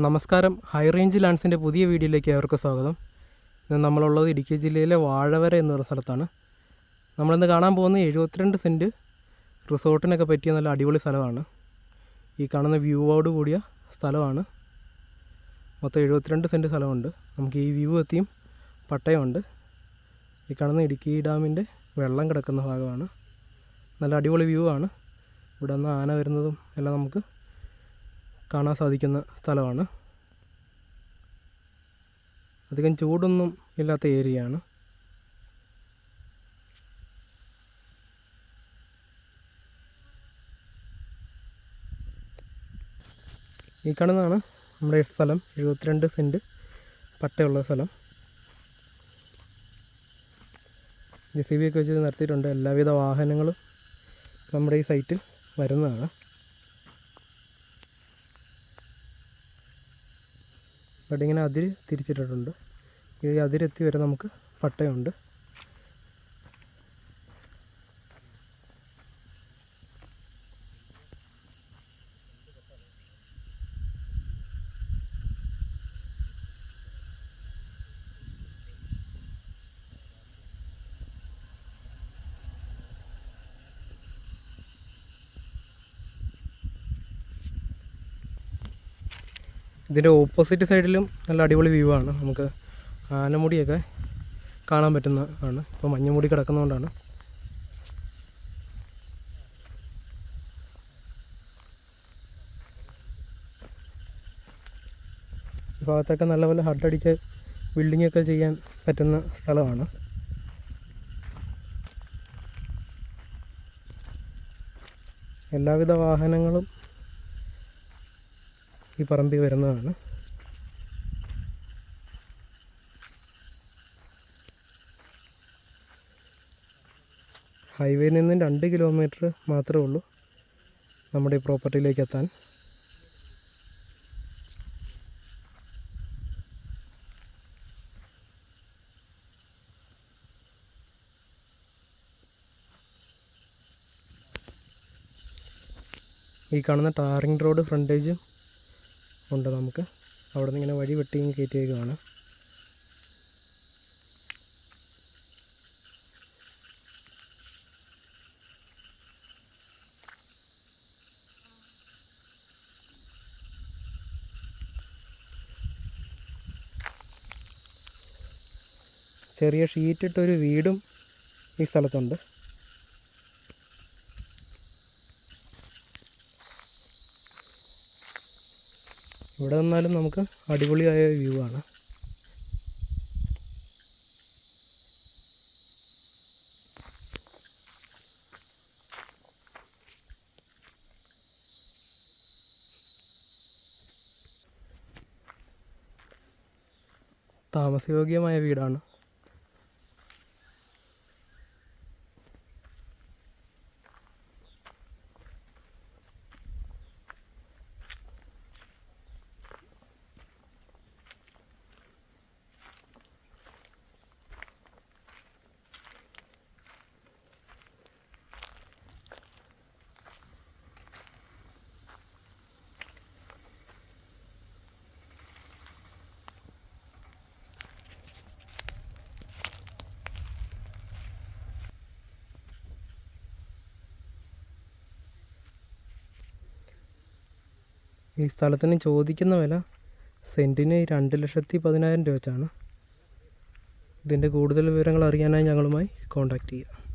നമസ്കാരം. High range ലാൻഡ്സിന്റെ പുതിയ വീഡിയോയിലേക്ക് അവർക്ക് സ്വാഗതം. ഇന്ന് നമ്മളുള്ളത് ഇടുക്കി ജില്ലയിലെ വാഴവര എന്ന് പറയുന്ന സ്ഥലത്താണ്. നമ്മളിന്ന് കാണാൻ പോകുന്ന എഴുപത്തിരണ്ട് സെന്റ് റിസോർട്ടിനൊക്കെ പറ്റിയ നല്ല അടിപൊളി സ്ഥലമാണ്. ഈ കാണുന്ന വ്യൂവോട് കൂടിയ സ്ഥലമാണ്. മൊത്തം എഴുപത്തിരണ്ട് സെന്റ് സ്ഥലമുണ്ട്. നമുക്ക് ഈ വ്യൂ എത്തിയും പട്ടയമുണ്ട്. ഈ കാണുന്ന ഇടുക്കി ഡാമിന്റെ വെള്ളം കിടക്കുന്ന ഭാഗമാണ്. നല്ല അടിപൊളി വ്യൂ ആണ്. ഇവിടെ നിന്ന് ആന വരുന്നതും എല്ലാം നമുക്ക് കാണാൻ സാധിക്കുന്ന സ്ഥലമാണ്. അധികം ചൂടൊന്നും ഇല്ലാത്ത ഏരിയയാണ്. ഈ കാണുന്നതാണ് നമ്മുടെ സ്ഥലം. എഴുപത്തിരണ്ട് സെന്റ് പട്ടയുള്ള സ്ഥലം. ജെ സി ബി ഒക്കെ വെച്ച് നിർത്തിയിട്ടുണ്ട്. എല്ലാവിധ വാഹനങ്ങളും നമ്മുടെ ഈ സൈറ്റിൽ വരുന്നതാണ്. ഇവിടെ ഇങ്ങനെ അതിര് തിരിച്ചിട്ടിട്ടുണ്ട്. ഈ അതിരെത്തി വരെ നമുക്ക് പട്ടയമുണ്ട്. ഇതിന്റെ ഓപ്പോസിറ്റ് സൈഡിലും നല്ല അടിപൊളി വ്യൂ ആണ്. നമുക്ക് ആനമുടിയൊക്കെ കാണാൻ പറ്റുന്ന ആണ് ഇപ്പോൾ മഞ്ഞമുടി കിടക്കുന്നതുകൊണ്ടാണ്. ഭാഗത്തൊക്കെ നല്ലപോലെ ഹഡടിച്ച് ബിൽഡിംഗ് ഒക്കെ ചെയ്യാൻ പറ്റുന്ന സ്ഥലമാണ്. എല്ലാവിധ വാഹനങ്ങളും ഈ പറമ്പിൽ വരുന്നതാണ്. ഹൈവേയിൽ നിന്നും രണ്ട് കിലോമീറ്റർ മാത്രമേ ഉള്ളൂ നമ്മുടെ ഈ പ്രോപ്പർട്ടിയിലേക്ക് എത്താൻ. ഈ കാണുന്ന ടാറിങ് റോഡ് ഫ്രണ്ടേജും ഉണ്ട് നമുക്ക്. അവിടെ നിന്ന് ഇങ്ങനെ വഴി വെട്ടി കയറ്റിയേക്കുവാണ് ചെറിയ ഷീറ്റിട്ടൊരു വീടും ഈ സ്ഥലത്തുണ്ട്. ഇവിടെ നിന്നാലും നമുക്ക് അടിപൊളിയായ വ്യൂ ആണ്. താമസയോഗ്യമായ വീടാണ്. ഈ സ്ഥലത്തിന് ചോദിക്കുന്ന വില സെന്റിന് രണ്ട് ലക്ഷത്തി പതിനായിരം രൂപ വെച്ചാണ്. ഇതിന്റെ കൂടുതൽ വിവരങ്ങൾ അറിയാനായി ഞങ്ങളുമായി കോൺടാക്റ്റ് ചെയ്യുക.